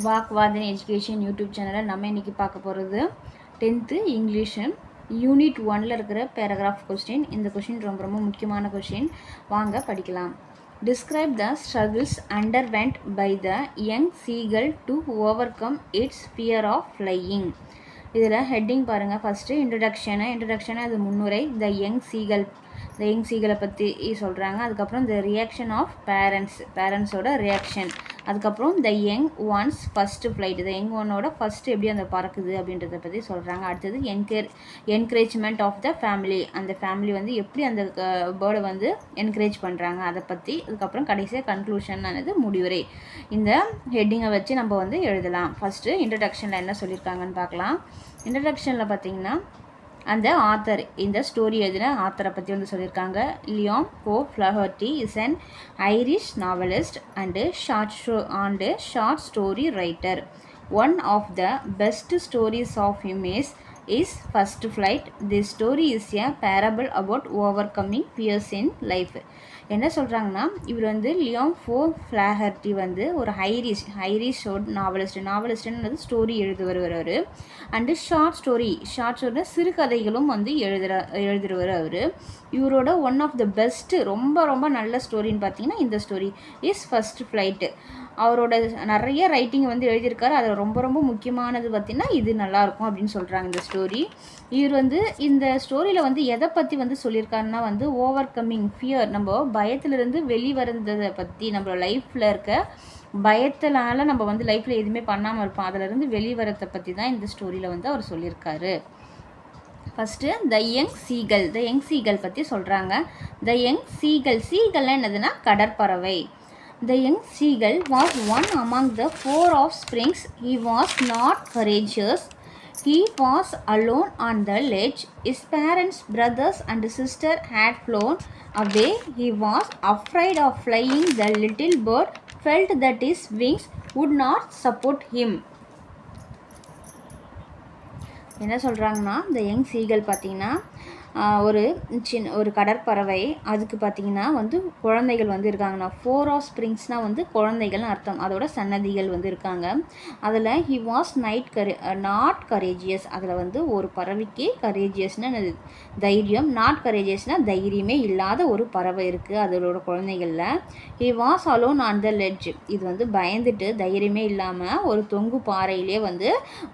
வாக்வாதன் education YouTube சேனலில் நம்ம இன்றைக்கி பார்க்க போகிறது டென்த்து இங்கிலீஷு யூனிட் ஒனில் இருக்கிற பேராகிராஃப் கொஸ்டின் இந்த கொஸ்டின் ரொம்ப ரொம்ப முக்கியமான கொஸ்டின் வாங்க படிக்கலாம். Describe the struggles undergone by the young seagull to overcome its fear of flying இதில் ஹெட்டிங் பாருங்கள் ஃபஸ்ட்டு இன்ட்ரடக்ஷனு இன்ட்ரடக்ஷனு அது முன்னுரை. The young seagull the young சீகலை பற்றி சொல்கிறாங்க அதுக்கப்புறம் த ரியாக்ஷன் ஆஃப் பேரண்ட்ஸ் பேரண்ட்ஸோட ரியாக்ஷன் அதுக்கப்புறம் the young ones first flight the young ஒன்னோட ஃபஸ்ட்டு எப்படி அந்த பறக்குது அப்படின்றத பற்றி சொல்கிறாங்க அடுத்தது என்கேர் என்கரேஜ்மெண்ட் ஆஃப் த ஃபேமிலி அந்த ஃபேமிலி வந்து எப்படி அந்த பேர்டை வந்து என்கரேஜ் பண்ணுறாங்க அதை பற்றி அதுக்கப்புறம் கடைசியாக கன்க்ளூஷன் ஆனது முடிவுரை. இந்த ஹெட்டிங்கை வச்சு நம்ம வந்து எழுதலாம். ஃபஸ்ட்டு இன்ட்ரடக்ஷனில் என்ன சொல்லியிருக்காங்கன்னு பார்க்கலாம். இன்ட்ரடக்ஷனில் பார்த்தீங்கன்னா அந்த ஆத்தர் இந்த ஸ்டோரி எழுதின ஆத்தரை பற்றி வந்து சொல்லியிருக்காங்க. Liam O'Flaherty is an Irish novelist and short show and short story writer one of the best stories of his is first flight the story is a parable about overcoming fears in life என்ன சொல்கிறாங்கன்னா இவர் வந்து Liam O'Flaherty வந்து ஒரு Irish ஹைரிஷோட் novelist நாவலிஸ்ட்ன்றது story எழுதுவர் அவர். And short story short story சிறுகதைகளும் வந்து எழுதுற எழுதுறவர் அவர். இவரோட ஒன் ஆஃப் த பெஸ்ட்டு ரொம்ப ரொம்ப நல்ல ஸ்டோரின்னு பார்த்தீங்கன்னா இந்த ஸ்டோரி இஸ் ஃபஸ்ட் ஃப்ளைட்டு அவரோட நிறைய ரைட்டிங் வந்து எழுதியிருக்காரு. அதில் ரொம்ப ரொம்ப முக்கியமானது பார்த்திங்கன்னா இது நல்லாயிருக்கும் அப்படின்னு சொல்கிறாங்க இந்த ஸ்டோரி இவர் வந்து இந்த ஸ்டோரியில் வந்து எதை பற்றி வந்து சொல்லியிருக்காருன்னா வந்து ஓவர் கம்மிங் ஃபியர் நம்ம பயத்திலிருந்து வெளிவரந்ததை பற்றி நம்மளோட லைஃப்பில் இருக்க பயத்தினால நம்ம வந்து லைஃப்பில் எதுவுமே பண்ணாமல் இருப்போம். அதிலிருந்து வெளிவரத்தை பற்றி தான் இந்த ஸ்டோரியில் வந்து அவர் சொல்லியிருக்காரு. First the young seagull the young seagull பற்றி சொல்கிறாங்க த யங் சீகல் சீகல்னால் என்னதுன்னா கடற்பறவை. The young seagull was one among the four offsprings. He was not courageous. He was alone on the ledge. His parents, brothers, and sister had flown away. He was afraid of flying. The little bird felt that his wings would not support him. என்ன சொல்கிறாங்கன்னா இந்த young seagull பார்த்தீங்கன்னா ஒரு சின்ன ஒரு கடற்பறவை. அதுக்கு பார்த்திங்கன்னா வந்து குழந்தைகள் வந்து இருக்காங்கண்ணா ஃபோர் ஆஃப் ஸ்ப்ரிங்ஸ்னால் வந்து குழந்தைகள்னு அர்த்தம். அதோட சன்னதிகள் வந்து இருக்காங்க. அதில் ஹி வாஸ் நைட் கரே நாட் கரேஜியஸ் அதில் வந்து ஒரு பறவைக்கு கரேஜியஸ்னு தைரியம். நாட் கரேஜியஸ்னால் தைரியமே இல்லாத ஒரு பறவை இருக்குது அதோட குழந்தைகளில். He was alone on the ledge இது வந்து பயந்துட்டு தைரியமே இல்லாமல் ஒரு தொங்கு பாறையிலே வந்து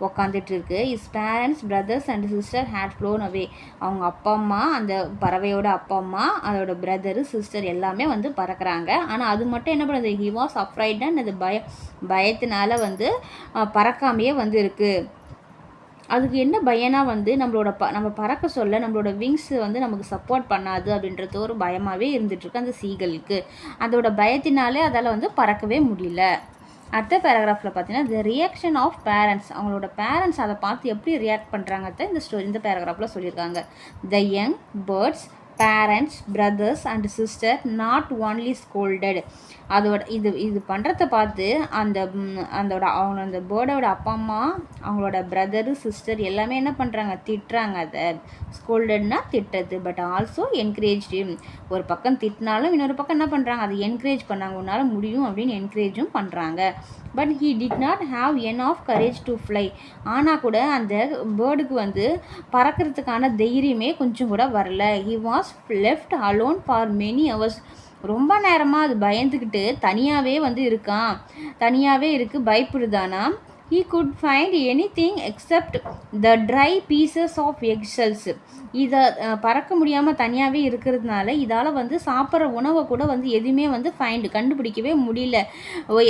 உக்காந்துட்டு இருக்கு. His parents brothers and sister had flown away அவங்க அப்பா அப்பா அம்மா அந்த பறவையோட அப்பா அம்மா அதோட பிரதரு சிஸ்டர் எல்லாமே வந்து பறக்கிறாங்க. ஆனால் அது மட்டும் என்ன பண்ணுது? ஹி வாஸ் அண்ட் அது பய பயத்தினால வந்து பறக்காமையே வந்து இருக்குது அதுக்கு என்ன பயனா வந்து நம்மளோட ப நம்ம பறக்க சொல்ல நம்மளோட விங்ஸ் வந்து நமக்கு சப்போர்ட் பண்ணாது அப்படின்றது ஒரு பயமாகவே இருந்துகிட்ருக்கு அந்த சீகளுக்கு அதோட பயத்தினாலே அதால் வந்து பறக்கவே முடியல. அடுத்த பேராகிராஃபில் பார்த்தீங்கன்னா த ரியாக்ஷன் ஆஃப் பேரண்ட்ஸ் அவங்களோட பேரண்ட்ஸ் அதை பார்த்து எப்படி ரியாக்ட் பண்ணுறாங்கத்த இந்த ஸ்டோரி இந்த பேராகிராஃபில் சொல்லியிருக்காங்க. The young birds parents brothers and sister not only scolded அதோட இது இது பண்ணுறத பார்த்து அந்த அதோட அவங்க அந்த பேர்டோட அப்பா அம்மா அவங்களோட பிரதரு சிஸ்டர் எல்லாமே என்ன பண்ணுறாங்க திட்டுறாங்க அதை. ஸ்கோல்டட்னா திட்டது பட் ஆல்சோ என்கரேஜ் ஒரு பக்கம் திட்டினாலும் இன்னொரு பக்கம் என்ன பண்ணுறாங்க அதை என்கரேஜ் பண்ணாங்க. உன்னால் முடியும் அப்படின்னு என்கரேஜும் பண்ணுறாங்க but he did not have enough courage to fly ஆனால் கூட அந்த பேர்டுக்கு வந்து பறக்கிறதுக்கான தைரியமே கொஞ்சம் கூட வரல. He was left alone for many hours ரொம்ப நேரமாக அது பயந்துக்கிட்டு தனியாகவே வந்து இருக்கான். தனியாகவே இருக்குது பயப்படுதானா he could find anything except the dry pieces of eggshells இதை பறக்க முடியாமல் தனியாகவே இருக்கிறதுனால இதால் வந்து சாப்பிட்ற உணவை கூட வந்து எதுவுமே வந்து ஃபைண்டு கண்டுபிடிக்கவே முடியல.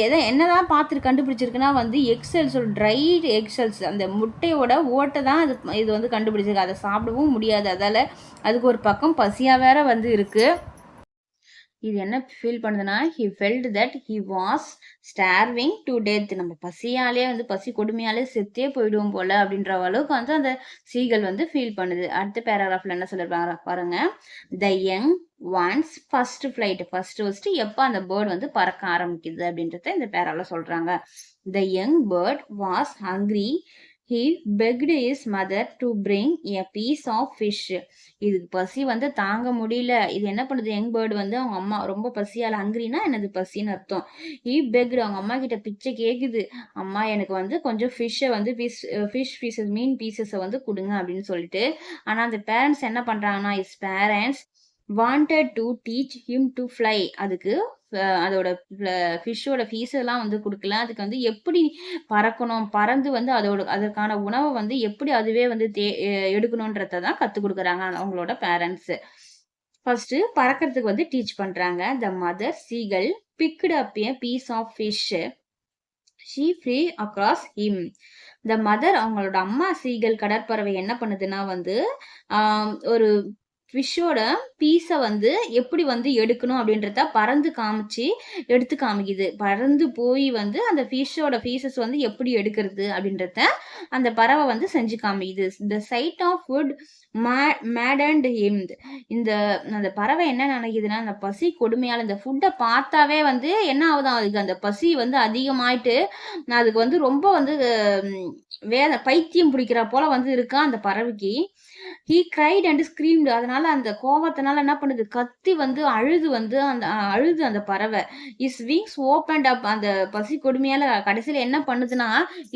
எதை என்னதான் பார்த்துட்டு கண்டுபிடிச்சிருக்குன்னா வந்து எக்ஸல்ஸோட ட்ரை எக்ஸல்ஸ் அந்த முட்டையோட ஓட்டை தான் அது இது வந்து கண்டுபிடிச்சிருக்கு. அதை சாப்பிடவும் முடியாது. அதால் அதுக்கு ஒரு பக்கம் பசியாக வேற வந்து இருக்குது இது என்ன ஃபீல் பண்ணுதுன்னா he felt that he was starving to death நம்ம பசியாலே வந்து பசி கொடுமையாலே செத்தே போயிடுவோம் போல அப்படின்ற அளவுக்கு வந்து அந்த சீகல் வந்து ஃபீல் பண்ணுது. அடுத்த பேராகிராஃபில் என்ன சொல்லிருப்பாங்க பாருங்க. The young ones first flight first first எப்போ அந்த பேர்ட் வந்து பறக்க ஆரம்பிக்குது அப்படின்றத இந்த பேரால சொல்கிறாங்க the young bird was hungry he begged his mother to bring a piece of fish இதுக்கு பசி வந்து தாங்க முடியல. இது என்ன பண்ணுது? யங் பேர்டு வந்து அவங்க அம்மா ரொம்ப பசியால் ஹங்கிரினா எனது பசின்னு அர்த்தம். ஹீ பெக்டு அவங்க அம்மா கிட்ட பிச்சை கேட்குது அம்மா எனக்கு வந்து கொஞ்சம் ஃபிஷ்ஷை வந்து ஃபிஷ் ஃபிஷ் பீசஸ் மீன் பீசஸை வந்து கொடுங்க அப்படின்னு சொல்லிட்டு. ஆனால் அந்த பேரண்ட்ஸ் என்ன பண்ணுறாங்கன்னா his parents wanted to teach him to fly அதுக்கு அதோட ஃபிஷ்ஷோட ஃபீஸ் எல்லாம் வந்து கொடுக்கல. அதுக்கு வந்து எப்படி பறக்கணும் பறந்து வந்து அதோட அதற்கான உணவை வந்து எப்படி அதுவே வந்து தே எடுக்கணுன்றத தான் கற்றுக் கொடுக்குறாங்க அவங்களோட பேரண்ட்ஸு ஃபஸ்ட்டு பறக்கிறதுக்கு வந்து டீச் பண்ணுறாங்க the mother seagull picked up a piece of fish she flew across him the mother அவங்களோட அம்மா சீகல் கடற்பறவை என்ன பண்ணுதுன்னா வந்து ஒரு ஃபிஷ்ஷோட பீஸை வந்து எப்படி வந்து எடுக்கணும் அப்படின்றத பறந்து காமிச்சு எடுத்து காமிக்குது. பறந்து போய் வந்து அந்த ஃபிஷ்ஷோட பீசஸ் வந்து எப்படி எடுக்கிறது அப்படின்றத அந்த பறவை வந்து செஞ்சு காமிக்குது. The sight of food maddened him இந்த அந்த பறவை என்ன நினைக்குதுன்னா அந்த பசி கொடுமையால் இந்த ஃபுட்டை பார்த்தாவே வந்து என்ன ஆகுதான் அதுக்கு அந்த பசி வந்து அதிகமாயிட்டு நான் அதுக்கு வந்து ரொம்ப வந்து ம், வேத பைத்தியம் பிடிக்கிற போல வந்து இருக்கா அந்த பறவைக்கு. ஹீ கிரைட் அண்ட் ஸ்க்ரீம்டு அதனால அந்த கோவத்தினால என்ன பண்ணுது? கத்தி வந்து அழுது வந்து அந்த அழுது அந்த பறவை. இஸ் விங்ஸ் ஓப்பன்ட் அப் அந்த பசி கொடுமையால கடைசியில் என்ன பண்ணுதுன்னா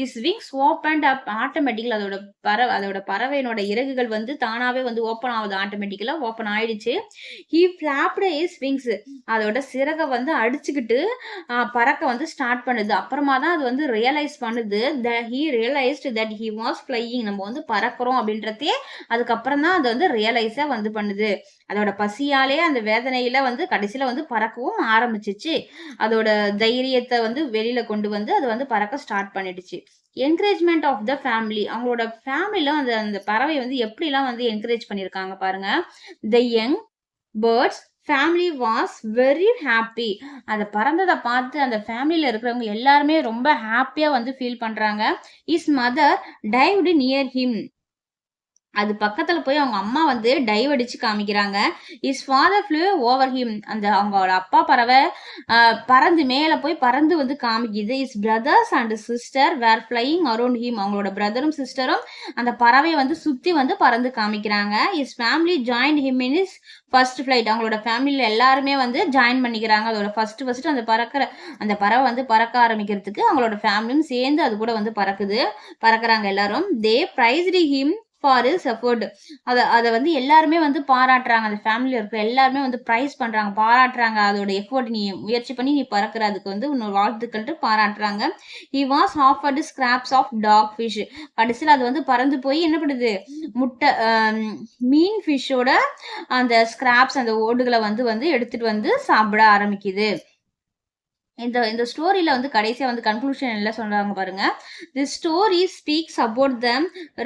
is wings opened up automatically அதோட பறவை அதோட பறவையினோட இறகுகள் வந்து தானாவே வந்து ஓப்பன் ஆகுது ஆட்டோமேட்டிக்கலா ஓப்பன் ஆயிடுச்சு. ஹீ ஃபிளாப்டு இஸ் விங்ஸ் அதோட சிறகை வந்து அடிச்சுக்கிட்டு பறக்க வந்து ஸ்டார்ட் பண்ணுது. அப்புறமா தான் அது வந்து ரியலைஸ் பண்ணுது. The he realised that he was flying நம்ம வந்து பறக்கிறோம் அப்படின்றதே அதுக்கப்புறம் அப்புறம் தான் அது வந்து ரியலைஸா வந்து பண்ணுது. அதோட பசியாலே அந்த வேதனையில வந்து கடைசியில வந்து பறக்கவும் ஆரம்பிச்சிச்சு. அதோட தைரியத்தை வந்து வெளியில கொண்டு வந்து அது வந்து பறக்க ஸ்டார்ட் பண்ணிடுச்சு. என்கரேஜ்மெண்ட் ஆஃப் த ஃபேமிலி அவங்களோட ஃபேமிலியில அந்த அந்த பறவை வந்து எப்படிலாம் வந்து என்கரேஜ் பண்ணியிருக்காங்க பாருங்க. The young birds family was very happy அதை பறந்ததை பார்த்து அந்த ஃபேமிலியில் இருக்கிறவங்க எல்லாருமே ரொம்ப ஹாப்பியாக வந்து ஃபீல் பண்ணுறாங்க his mother dived near him அது பக்கத்துல போய் அவங்க அம்மா வந்து டைவ் அடிச்சு காமிக்கிறாங்க. His father flew over him அந்த அவங்களோட அப்பா பறவை பறந்து மேல போய் பறந்து வந்து காமிக்குது. His brothers and sister were flying around him அவங்களோட பிரதரும் சிஸ்டரும் அந்த பறவையை வந்து சுத்தி வந்து பறந்து காமிக்கிறாங்க. His family join him in his first flight அவங்களோட ஃபேமிலியில் எல்லாருமே வந்து ஜாயின் பண்ணிக்கிறாங்க. அதோட ஃபர்ஸ்ட் ஃபர்ஸ்ட் அந்த பறக்கிற அந்த பறவை வந்து பறக்க ஆரம்பிக்கிறதுக்கு அவங்களோட ஃபேமிலியும் சேர்ந்து அது கூட வந்து பறக்குது. பறக்குறாங்க எல்லாரும். They praised him for his effort அதை அதை வந்து எல்லாருமே வந்து பாராட்டுறாங்க. அந்த ஃபேமிலியில் இருக்கிற எல்லாருமே வந்து ப்ரைஸ் பண்ணுறாங்க பாராட்டுறாங்க. அதோட எஃபர்ட் நீ முயற்சி பண்ணி நீ பறக்கிற அதுக்கு வந்து உன்னோட வாழ்த்துக்கள்ட்டு பாராட்டுறாங்க. He was offered scraps of dog fish கடைசியில் அது வந்து பறந்து போய் என்ன பண்ணுது? முட்டை மீன் ஃபிஷ்ஷோட அந்த ஸ்கிராப்ஸ் அந்த ஓடுகளை வந்து வந்து எடுத்துட்டு வந்து சாப்பிட ஆரம்பிக்குது. இந்த இந்த ஸ்டோரியில் வந்து கடைசியாக வந்து கன்க்ளூஷன் என்ன சொல்கிறாங்க பாருங்க. The story speaks about the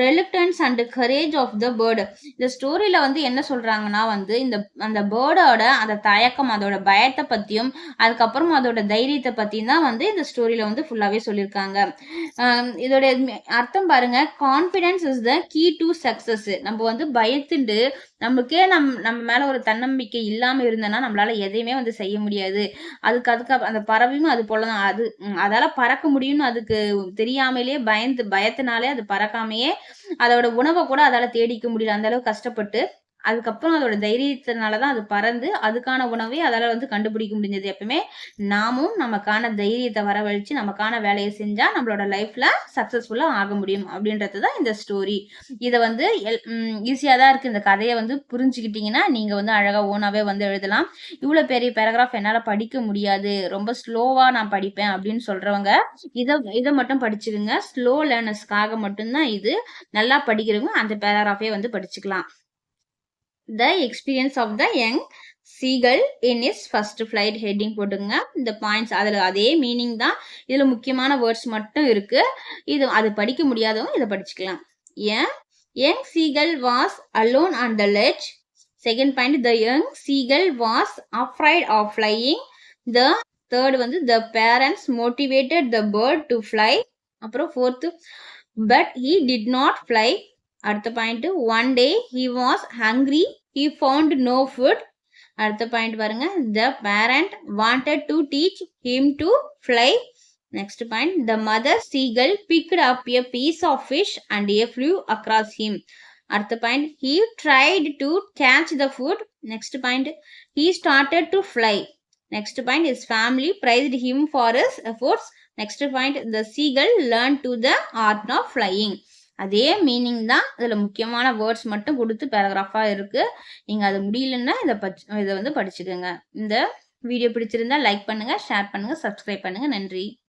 reluctance and courage of the bird இந்த ஸ்டோரியில் வந்து என்ன சொல்கிறாங்கன்னா வந்து இந்த அந்த பேர்டோட அந்த தயக்கம் அதோட பயத்தை பற்றியும் அதுக்கப்புறம் அதோட தைரியத்தை பற்றியும் தான் வந்து இந்த ஸ்டோரியில் வந்து ஃபுல்லாகவே சொல்லியிருக்காங்க. இதோடைய இதோட அர்த்தம் பாருங்க. Confidence is the key to success நம்ம வந்து பயத்துண்டு நமக்கே நம் நம்ம மேலே ஒரு தன்னம்பிக்கை இல்லாமல் இருந்தோம்னா நம்மளால் எதையுமே வந்து செய்ய முடியாது. அதுக்கு அதுக்கு அந்த அந்த பறவையும் அது போலதான் அது அதால பறக்க முடியும்னு அதுக்கு தெரியாமலே பயந்து பயத்தினாலே அது பறக்காமையே அதோட உணவை கூட அதால தேடிக்க முடியல. அந்த அளவுக்கு கஷ்டப்பட்டு அதுக்கப்புறம் அதோட தைரியத்தினால தான் அது பறந்து அதுக்கான உணவை அதால் வந்து கண்டுபிடிக்க முடிஞ்சது எப்பவுமே. நாமும் நமக்கான தைரியத்தை வரவழைச்சு நமக்கான வேலையை செஞ்சால் நம்மளோட லைஃப்பில் சக்ஸஸ்ஃபுல்லாக ஆக முடியும் அப்படின்றது தான் இந்த ஸ்டோரி இதை வந்து ஈஸியாக தான் இருக்குது இந்த கதையை வந்து புரிஞ்சுக்கிட்டிங்கன்னா நீங்கள் வந்து அழகாக ஓனாகவே வந்து எழுதலாம். இவ்வளோ பெரிய பேராகிராஃப் என்னால் படிக்க முடியாது. ரொம்ப ஸ்லோவாக நான் படிப்பேன் அப்படின்னு சொல்கிறவங்க இதை இதை மட்டும் படிச்சுக்குங்க. ஸ்லோ லேர்னர்ஸ்க்காக மட்டும்தான் இது நல்லா படிக்கிறவங்க அந்த பேராகிராஃபே வந்து படிச்சுக்கலாம். The experience of the young seagull in his first flight heading போட்டுங்க இந்த பாயிண்ட்ஸ் அதில் அதே மீனிங் தான். இதில் முக்கியமான வேர்ட்ஸ் மட்டும் இருக்கு. இது அது படிக்க முடியாதவங்க இதை படிச்சுக்கலாம். An young seagull was alone on the ledge second point the young seagull was afraid of flying the third வந்து the parents motivated the bird to fly அப்புறம் fourth but he did not fly அடுத்த point one day he was hungry he found no food அடுத்த point பாருங்க the parent wanted to teach him to fly Next point, the mother seagull picked up a piece of fish and a flew across him. அடுத்த point, he tried to catch the food. Next point, he started to fly. Next point, his family praised him for his efforts. Next point, the seagull learned to the art of flying. அதே meaning தான் இதில் முக்கியமான words மட்டும் கொடுத்து பேராகிராஃபாக இருக்குது நீங்கள் அது முடியலன்னா இதை பச் இதை வந்து படிச்சுக்கோங்க. இந்த வீடியோ பிடிச்சிருந்தா லைக் பண்ணுங்கள் ஷேர் பண்ணுங்கள் சப்ஸ்கிரைப் பண்ணுங்கள் நன்றி.